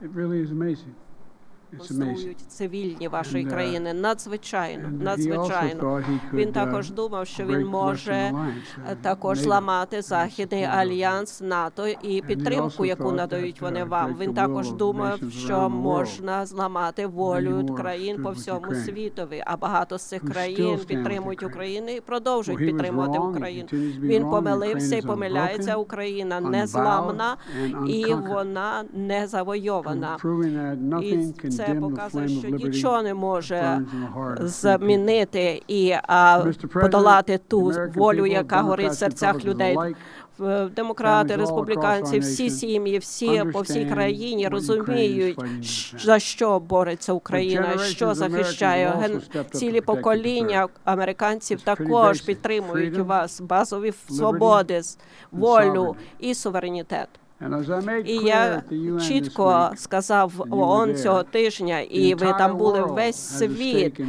It really is amazing. Конструюють цивільні вашої uh, країни. Надзвичайно, надзвичайно. Він також uh, думав, що він може е, uh, також NATO, ламати and західний альянс НАТО і підтримку, яку надають вони вам. Він також думав, що можна зламати волю країн по всьому світові. А багато з цих країн підтримують Україну і продовжують підтримувати Україну. Він помилився і помиляється. Україна unbowed, незламна і вона не завойована. І це показує, що нічого не може замінити і подолати ту волю, яка горить в серцях людей. Демократи, республіканці, всі сім'ї, всі по всій країні розуміють, за що бореться Україна, що захищає. Ген- Цілі покоління американців також підтримують вас базові свободи, волю і суверенітет. І я чітко сказав ООН цього тижня, і ви там були весь світ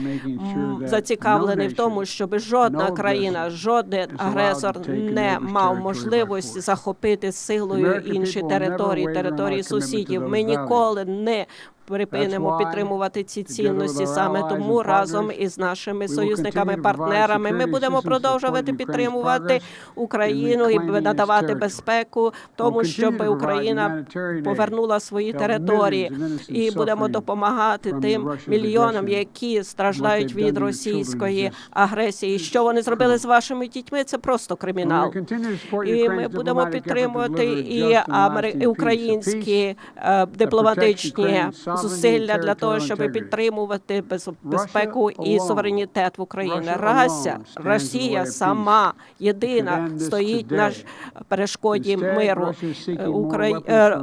зацікавлений в тому, щоб жодна країна, жоден агресор не мав можливості захопити силою інші території, території сусідів. Ми ніколи не припинимо підтримувати ці цінності. Саме тому разом із нашими we will союзниками, continue to provide партнерами, ми будемо продовжувати підтримувати Україну і надавати безпеку тому, щоб Україна повернула свої території, і будемо допомагати тим мільйонам, які страждають від російської агресії. Що вони зробили з вашими дітьми? Це просто кримінал. І ми будемо підтримувати і just and амери- lasting і peace. A українські е, дипломатичні зусилля для того, щоб підтримувати без- безпеку і суверенітет в Україні. Рася, Росія сама єдина стоїть на перешкоді миру. Е, е,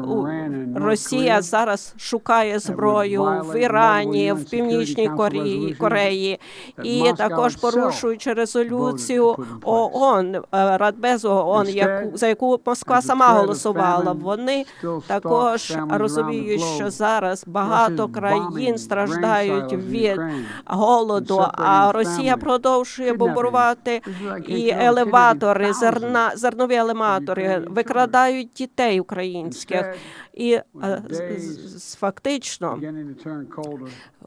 Росія зараз шукає зброю в Ірані, в Північній Кореї, Кореї і також порушуючи резолюцію. ООН, е, Радбезу ООН, яку за яку Москва сама голосувала. Вони також розуміють, що зараз багато Russia's країн страждають від голоду, а Росія продовжує like і елеватори, зерна, зернові Ukrainian викрадають дітей українських. І е, фактично.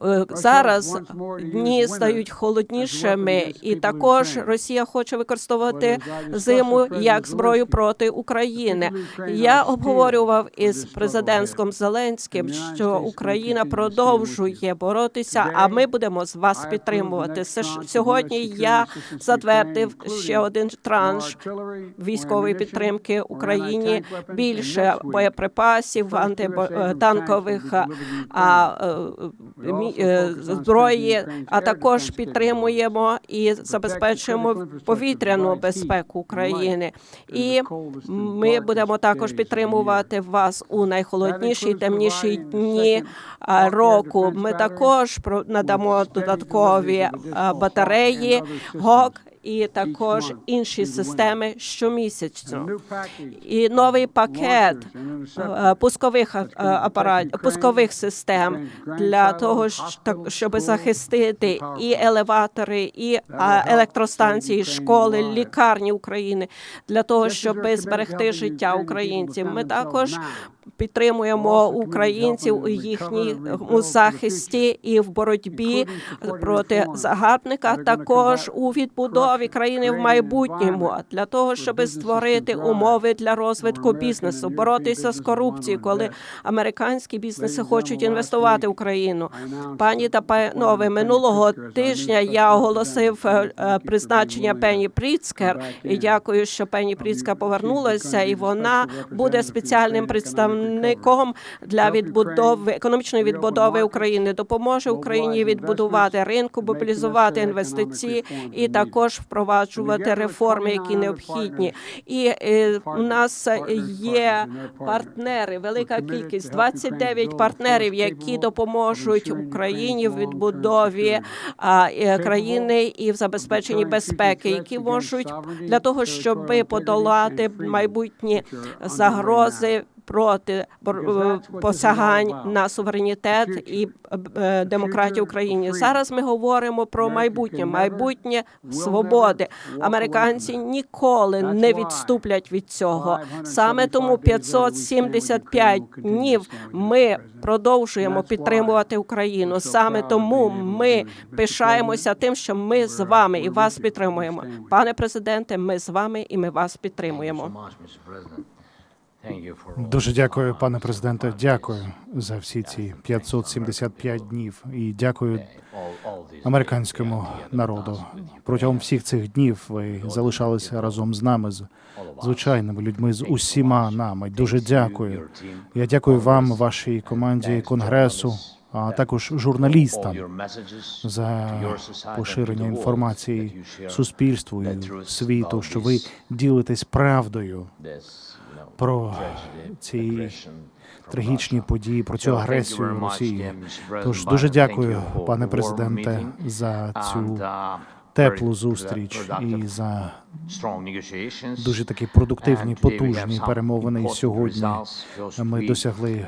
Е, Зараз дні стають холоднішими, і також. Росія хоче використовувати зиму як зброю проти України. Я обговорював із президентом Зеленським, що will Україна продовжує боротися, а ми будемо з вас підтримувати. сьогодні я затвердив ще один транш військової підтримки Україні, більше боєприпасів, антитанкових е, е, зброї, а також підтримуємо і забезпечуємо повітряну безпеку України. І ми будемо також підтримувати вас у найхолодніші темніші дні року. Ми також надамо додаткові батареї ГОК і також інші системи щомісячно. І новий пакет е, пускових апаратів, пускових систем для того, щоб захистити і елеватори, і електростанції, школи, лікарні України для того, щоб зберегти життя українців. Ми також підтримуємо українців у їхньому захисті і в боротьбі проти загарбника, також у відбудові країни в майбутньому для того, щоб створити умови для розвитку бізнесу, боротися з корупцією, коли американські бізнеси хочуть інвестувати в Україну. Пані та панове, минулого тижня я оголосив е, е, призначення to Пріцкер. І дякую, що be- Пріцка повернулася, і вона буде спеціальним economic представником для відбудови економічної відбудови України, допоможе Україні відбудувати ринку, мобілізувати інвестиції і також впроваджувати реформи, які 29 необхідні. І е, у нас є партнери, велика кількість to help 29 Ukraine build партнерів, які допоможуть Україні в відбудові е, країни і в забезпеченні безпеки, які можуть для того, щоб подолати майбутні загрози проти all посягань на суверенітет і е, демократію future України. Зараз ми говоримо про майбутнє, майбутнє свободи. Американці ніколи не відступлять від цього. Саме тому days later we 575 Ukraine, we'll continue to днів ми продовжуємо підтримувати Україну. Саме тому ми пишаємося тим, що ми з вами і вас підтримуємо. Пане президенте, ми з вами і ми вас Thank you підтримуємо. Дуже дякую, пане президенте. Дякую за всі ці 575 днів. І дякую американському народу. Протягом всіх цих днів ви залишалися разом з нами, з звичайними людьми, з усіма нами. Дуже дякую. Я дякую вам, вашій команді конгресу, а також журналістам за поширення інформації суспільству і світу, що ви ділитесь правдою про ці трагічні події, про цю агресію Росії. Тож дуже дякую, пане президенте, за цю теплу зустріч і за дуже такі продуктивні, потужні перемовини. І сьогодні ми досягли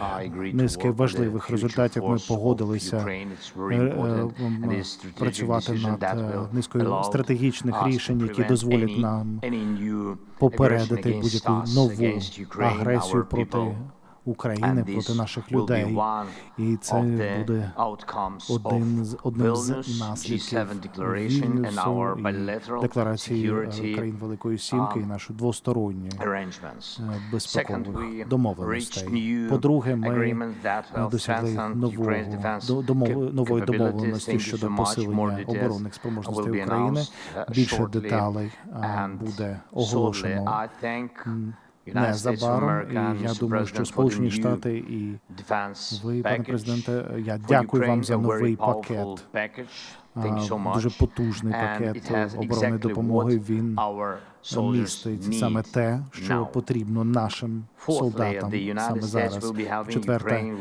низки важливих результатів. Ми погодилися е, е, працювати над е, низкою стратегічних рішень, які дозволять нам попередити будь-яку нову агресію проти України, проти наших людей. І це буде один з одним з наслідків Вільнюсу і декларації е, країн Великої Сімки і нашої двосторонньої е, безпекових домовленостей. По-друге, ми е, досягли нового до- домов, нової домовленості щодо посилення оборонних спроможностей України. Більше деталей буде оголошено незабаром. І я думаю, що Сполучені Штати і ви, пане президенте, я дякую вам за новий пакет. Дуже потужний пакет оборонної допомоги. Він містить саме те, що потрібно нашим солдатам саме зараз. Четверте,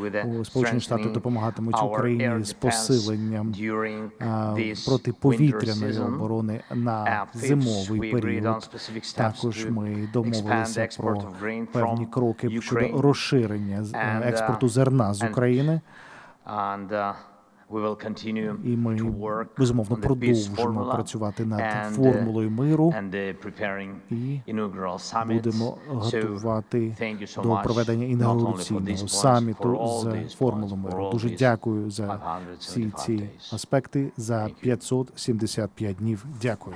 Сполучені Штати допомагатимуть Україні з посиленням протиповітряної оборони на зимовий період. Також ми домовилися про певні кроки щодо розширення експорту зерна з України. І ми безумовно продовжимо працювати над формулою миру і будемо готувати до проведення інаугураційного саміту з формулу миру. Дуже дякую за всі ці аспекти за 575 днів. Дякую.